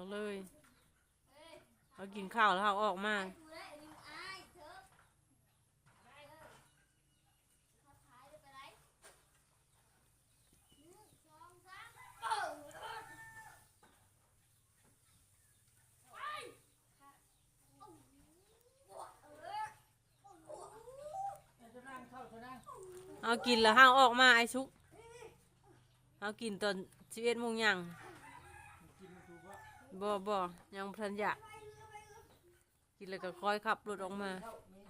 เอาเลยเอากินข้าวแล้วเอาออกมาเข้าจะนั่งเอากินแล้วห้าวออกมาไอ้ชุก เอากินตอนสิบเอ็ดโมงยังกินมาถูกว่า บ่บ่ยังพันอยากกินแล้วก็คอยขับรถออกมา เ